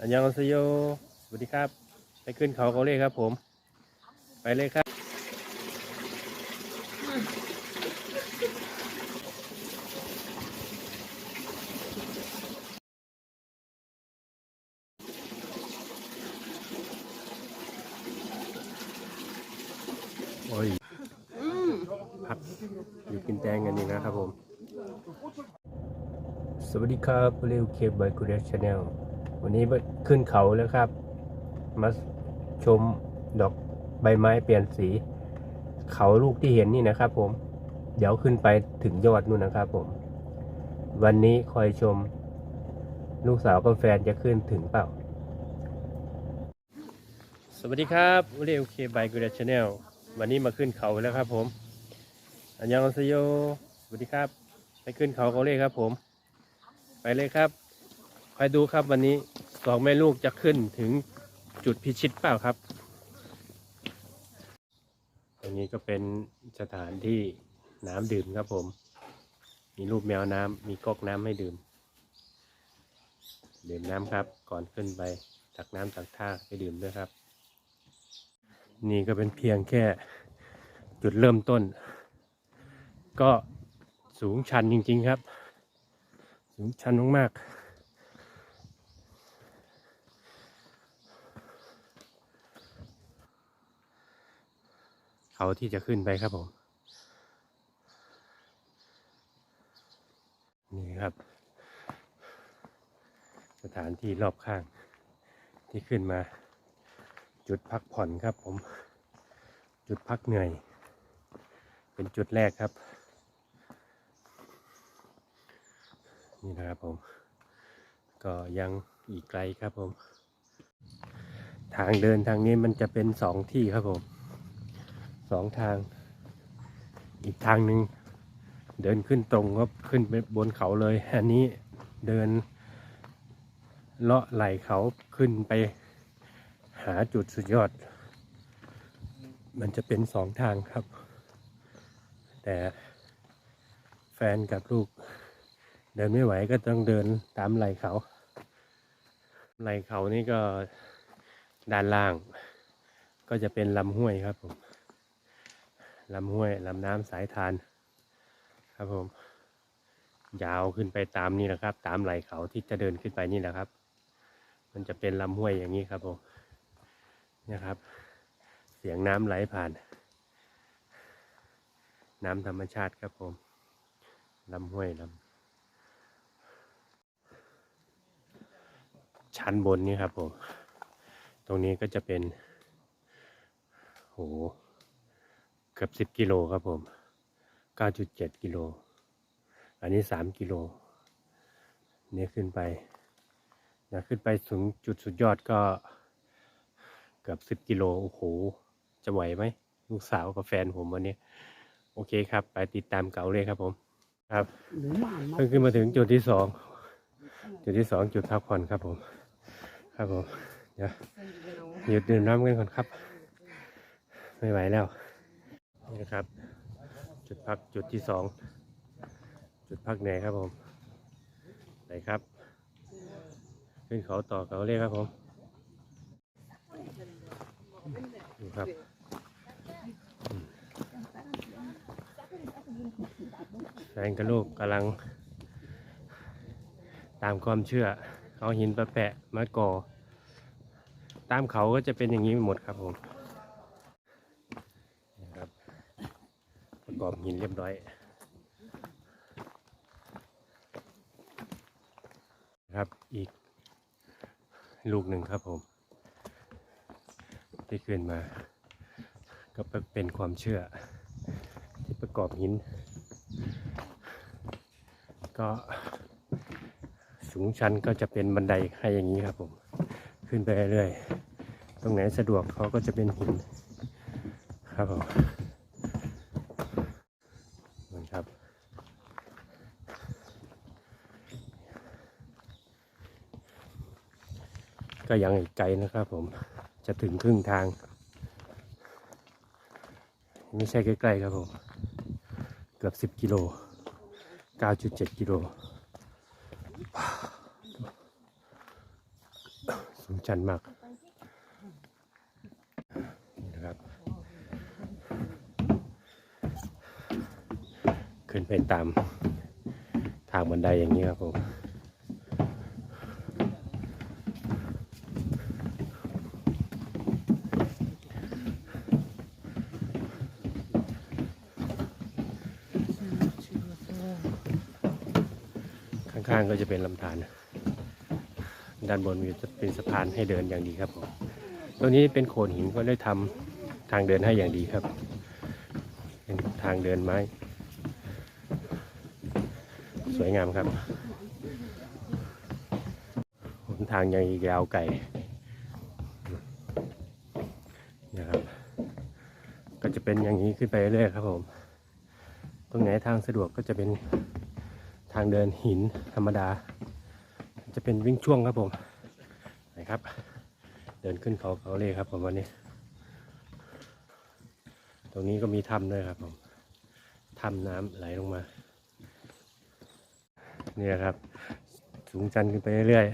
อันยองอาเซโยสวัสดีครับ ไปขึ้นเขาเขาเลยครับผม ไปเลยครับ โอ้ยพักอยู่กินแตงกันนี่นะครับผม สวัสดีครับเรียวเคบายกูเรชแนล วันนี้ขึ้นเขาแล้วครับ มาชมดอกใบไม้เปลี่ยนสี เขาลูกที่เห็นนี่นะครับ ผม เดี๋ยวขึ้นไปถึงยอดนู่นนะครับ ผม วันนี้คอยชม ลูกสาวกับแฟนจะขึ้นถึงเปล่า สวัสดีครับเรียวเคบายกูเรชแนลวันนี้มาขึ้นเขาแล้วครับ ผม อันยองอาเซโยสวัสดีครับ ไปขึ้นเขาเขาเลยครับ ผม ไปเลยครับคอยดูครับวันนี้ สองแม่ลูกจะขึ้นถึงจุดพิชิตเปล่าครับตรงนี้ก็เป็นสถานที่น้ำดื่มครับผม มีรูปแมวน้ำมีก๊อกน้ำให้ดื่ม ดื่มน้ำครับ ก่อนขึ้นไปตักน้ำตักท่าให้ดื่มด้วยครับ นี่ก็เป็นเพียงแค่จุดเริ่มต้น ก็สูงชันจริง ๆครับ สูงชันมากๆ เขาที่จะขึ้นไปครับผม นี่ครับ สถานที่รอบข้าง ที่ขึ้นมา จุดพักผ่อนครับผม จุดพักเหนื่อย เป็นจุดแรกครับ นี่นะครับผม ก็ยังอีกไกลครับผม ทางเดินทางนี้มันจะเป็นสองที่ครับผม สองทาง อีกทางหนึ่งเดินขึ้นตรงครับขึ้นไปบนเขาเลย อันนี้เดินเลาะไหลเขาขึ้นไปหาจุดสุดยอด มันจะเป็นสองทางครับ แต่แฟนกับลูก เดินไม่ไหวก็ต้องเดินตามไหลเขาไหลเขานี่ก็ด้านล่าง ก็จะเป็นลำห้วยครับผม ลำห้วยลำน้ำสายทาน ครับผม ยาวขึ้นไปตามนี่แหละครับ ตามไหลเขาที่จะเดินขึ้นไปนี่แหละครับ มันจะเป็นลำห้วยอย่างนี้ครับผมนะครับ เสียงน้ำไหลผ่าน น้ำธรรมชาติครับผมลำห้วยลำชั้นบนนี้ครับผม ตรงนี้ก็จะเป็นโห เกือบสิบกิโลครับผมเก้าจุดเจ็ดกิโล อันนี้สามกิโลเนี่ยขึ้นไปนะขึ้นไปถึงจุดสุดยอดก็เกือบสิบกิโลโอ้โห จะไหวไหมลูกสาวกับแฟนผมวันนี้ โอเคครับ ไปติดตามเก่าเลยครับผม ครับหรือหมามาเพิ่งขึ้นมาถึงจุดที่สองจุดที่สองจุดพักผ่อนครับผม ครับผมเดี๋ยวหยุดดื่มน้ำกันก่อนครับ ไม่ไหวแล้ว นะครับ จุดพักจุดที่สองจุดพักเหนครับผมไปครับ ขึ้นเขาต่อเขาเรียกครับผมดูครับแฟนกับลูกกำลัง ตามความเชื่อ เอาหินประแปะมาก่อ ตามเขาก็จะเป็นอย่างนี้หมดครับผมนะครับ ประกอบหินเรียบร้อย ครับอีกลูกหนึ่งครับผม ที่ขึ้นมา ก็เป็นความเชื่อ ที่ประกอบหิน ก็สูงชันก็จะเป็นบันไดให้อย่างนี้ครับผม ขึ้นไปเรื่อยๆ ตรงไหนสะดวกเขาก็จะเป็นหิน ครับผมนั่นครับ ก็ยังอีกไกลนะครับผมจะถึงครึ่งทาง ไม่ใช่ใกล้ๆครับผม เกือบ 10 กิโล 9.7 กิโลสูงชันมากนี่นะครับขึ้นไปตามทางบันไดอย่างนี้ครับผม ข้างๆก็จะเป็นลำธารด้านบนมีจะเป็นสะพานให้เดินอย่างดีครับผมตรงนี้เป็นโขดหินก็ได้ทำทางเดินให้อย่างดีครับ เป็นทางเดินไม้ สวยงามครับหนทางยังยาวไกลนะครับ ก็จะเป็นอย่างนี้ขึ้นไปเรื่อยครับผม ตรงไหนทางสะดวกก็จะเป็น ทางเดินหินธรรมดา จะเป็นวิ่งช่วงครับผมนะครับ เดินขึ้นเขาเขาเลยครับผมวันนี้ ตรงนี้ก็มีถ้ำด้วยครับผมถ้ำน้ำไหลลงมานี่นะครับ สูงจันทร์ขึ้นไปเรื่อย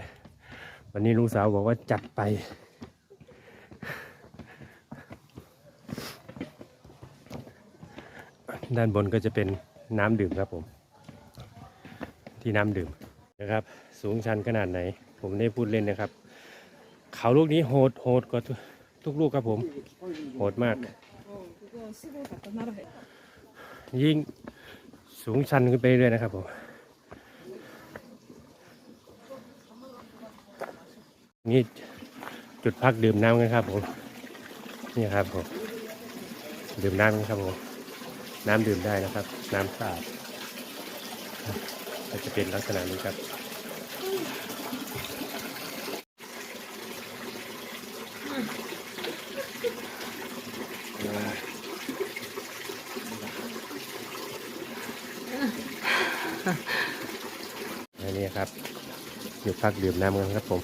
ๆ วันนี้ลุงสาวบอกว่าจัดไป ด้านบนก็จะเป็นน้ำดื่มครับผม ที่น้ำดื่มนะครับ สูงชันขนาดไหน ผมได้พูดเล่นนะครับ เขาลูกนี้โหดโหดกว่าทุกลูกครับผม โหดมาก ยิ่งสูงชันขึ้นไปเรื่อยนะครับผมนี่จุดพักดื่มน้ำกันครับผมนี่ครับผมดื่มน้ำกันครับผมน้ำดื่มได้นะครับ น้ำสะอาด็จะเป็นลักษณะนี้ครับ อันนี้ครับหยุดพักดื่มน้ำกันครับผม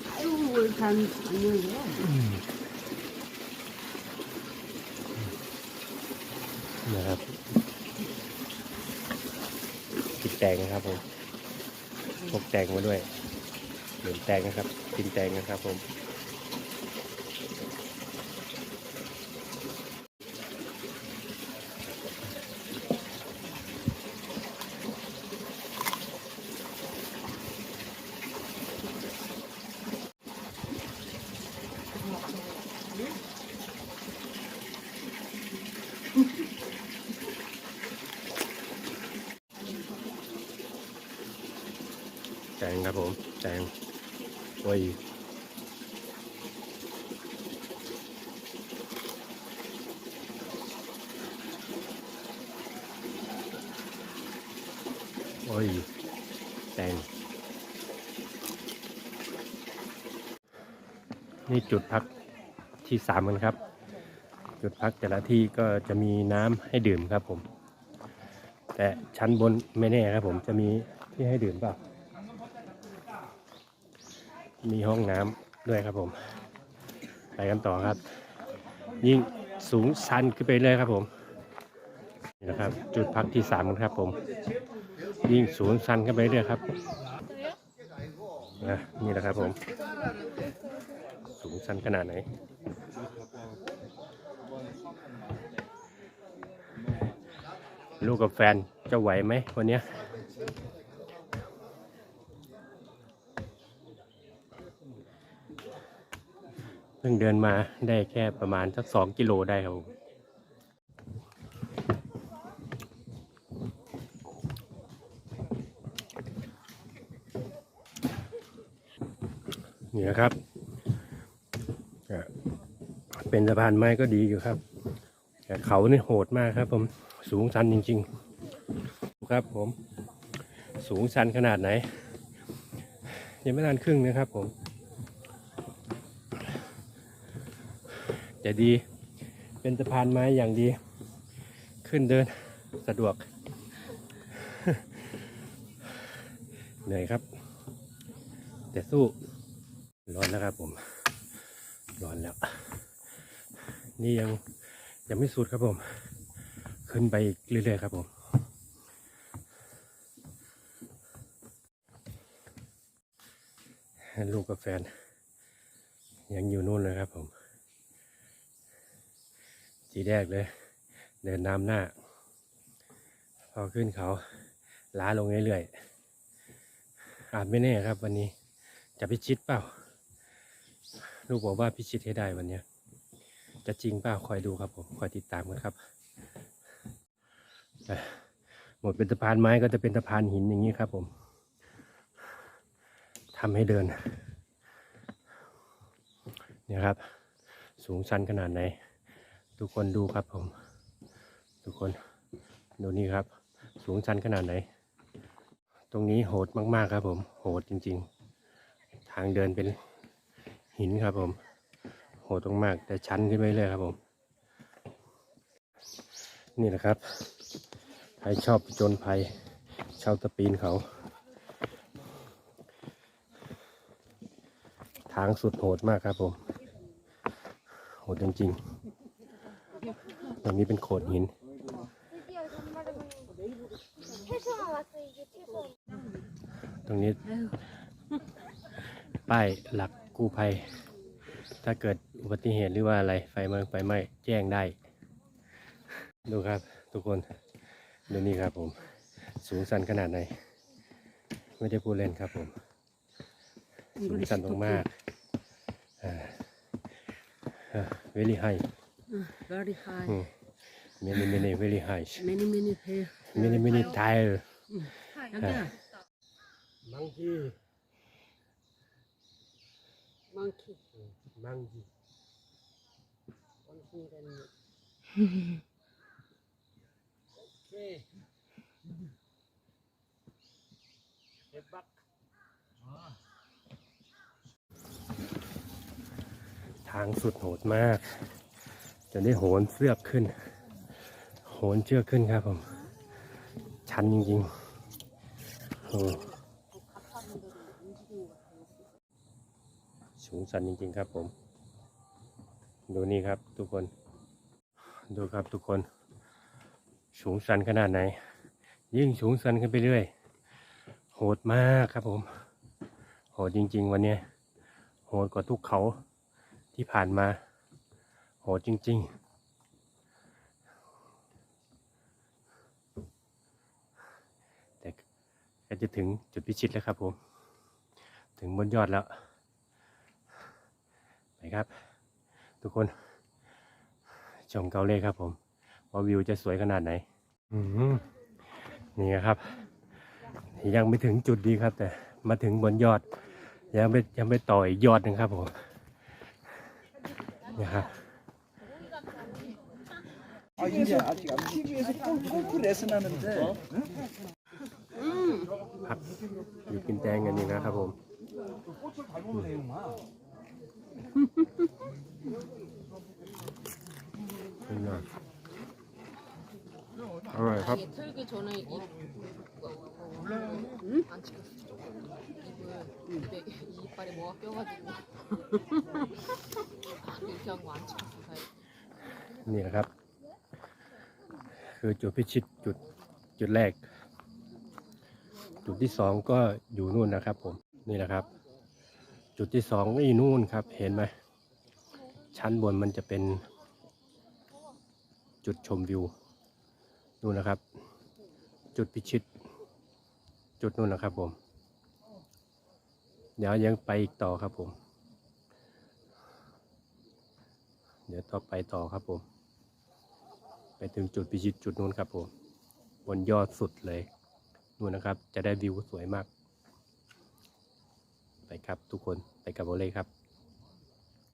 นะครับติดแตงนะครับผม พกแตงมาด้วยเหมือนแตงนะครับกินแตงนะครับผม แตงครับผมแตง โอ้ยโอ้ยแตงนี่จุดพักที่สามกันครับ จุดพักแต่ละที่ก็จะมีน้ำให้ดื่มครับผม แต่ชั้นบนไม่แน่ครับผมจะมีที่ให้ดื่มเปล่า มีห้องน้ำด้วยครับผม ไปกันต่อครับ ยิ่งสูงชันขึ้นไปเลยครับผมนี่นะครับ จุดพักที่สามครับผม ยิ่งสูงชันขึ้นไปเรื่อยครับนะนี่แหละครับผม สูงชันขนาดไหนลูกกับแฟนจะไหวไหมวันนี้ พิ่งเดินมาได้แค่ประมาณสักสองกิโลได้ครับนี่นะครับ เป็นสะพานไม้ก็ดีอยู่ครับ แต่เขานี่โหดมากครับ ผมสูงชันจริง ๆ ครับผมสูงชันขนาดไหน ยังไม่ทันครึ่งนะครับผม จะดี เป็นสะพานไม้อย่างดี ขึ้นเดินสะดวก เหนื่อยครับ แต่สู้ ร้อนแล้วครับผม ร้อนแล้ว นี่ยังยังไม่สุดครับผม ขึ้นไปอีกเรื่อยๆครับผมลูกกับแฟน ยังอยู่นู่นเลยครับผม ทีแรกเลย เดินนำหน้า พอขึ้นเขาล้าลงเรื่อยๆอาจไม่แน่ครับ วันนี้จะพิชิตเปล่า ลูกบอกว่าพิชิตให้ได้วันนี้จะจริงเปล่าคอยดูครับผมคอยติดตามกันครับหมดเป็นสะพานไม้ก็จะเป็นสะพานหินอย่างนี้ครับผมทำให้เดินเนี่ยครับ สูงชันขนาดไหน ทุกคนดูครับผม ทุกคนดูนี่ครับ สูงชันขนาดไหน ตรงนี้โหดมากๆครับผม โหดจริง ๆ ทางเดินเป็นหินครับผม โหดมากๆแต่ชันขึ้นไปเรื่อยครับผม นี่แหละครับ ใครชอบจนภัยชาวตะปีนเขา ทางสุดโหดมากครับผม โหดจริง ๆ ตรงนี้เป็นโขดหิน ตรงนี้ ป้ายหลักกู้ภัย ถ้าเกิดอุบัติเหตุหรือว่าอะไรไฟเมืองไฟไหม้แจ้งได้ ดูครับทุกคน ดูนี่ครับผม สูงสันขนาดไหน ไม่ได้พูดเล่นครับผม สูงสันมากเวลี่ให้ very high. Mm. Many, many, very high. Many, many, very many, many tile. Yeah. Monkey. Monkey. Monkey. Okay. Step กทางสุดโหดมาก จนได้โหนเสือกขึ้น โหนเชือกขึ้นครับผม ชันจริงๆโอ้สูงสันจริงๆครับผม ดูนี่ครับทุกคน ดูครับทุกคน สูงสันขนาดไหน ยิ่งสูงสันขึ้นไปเรื่อย โหดมากครับผม โหดจริง ๆ วันนี้ โหดกว่าทุกเขาที่ผ่านมา จริงๆแต่ก็จะถึงจุดพิชิตแล้วครับผม ถึงบนยอดแล้ว ไปครับ ทุกคน ชมเกาเล่ครับผม ว่าวิวจะสวยขนาดไหนอืมนี่ครับ ยังไม่ถึงจุดดีครับ แต่มาถึงบนยอด ยังไม่ยังไม่ต่ออีกยอดหนึ่งครับผมนี่ครับ 아 이제 아직 안 TV에서 골프 레슨 하는데 พักอยู่กินแตงกันนี่นะครับผม 꽃을 닮은 애구만 นี่นะอร่อยครับ 털기 전에 입 안 찍혔어. 입을 입에 이 이빨에 뭐가 껴가지고 이렇게 한 거 안 찍혔어. 다행히. นี่นะครับ คือจุดพิชิตจุดจุดแรก จุดที่สองก็อยู่นู่นนะครับ ผมนี่นะครับ จุดที่สองนี่นู่นครับ เห็นไหมชั้นบนมันจะเป็นจุดชมวิวนู่นนะครับ จุดพิชิต จุดนู่นนะครับผม เดี๋ยวยังไปอีกต่อครับผม เดี๋ยวต่อไปต่อครับผม ไปถึงจุดพิชิตจุดนู้นครับผมบนยอดสุดเลยนู่นนะครับ จะได้วิวสวยมาก ไปครับทุกคนไปกับโบเล่ครับ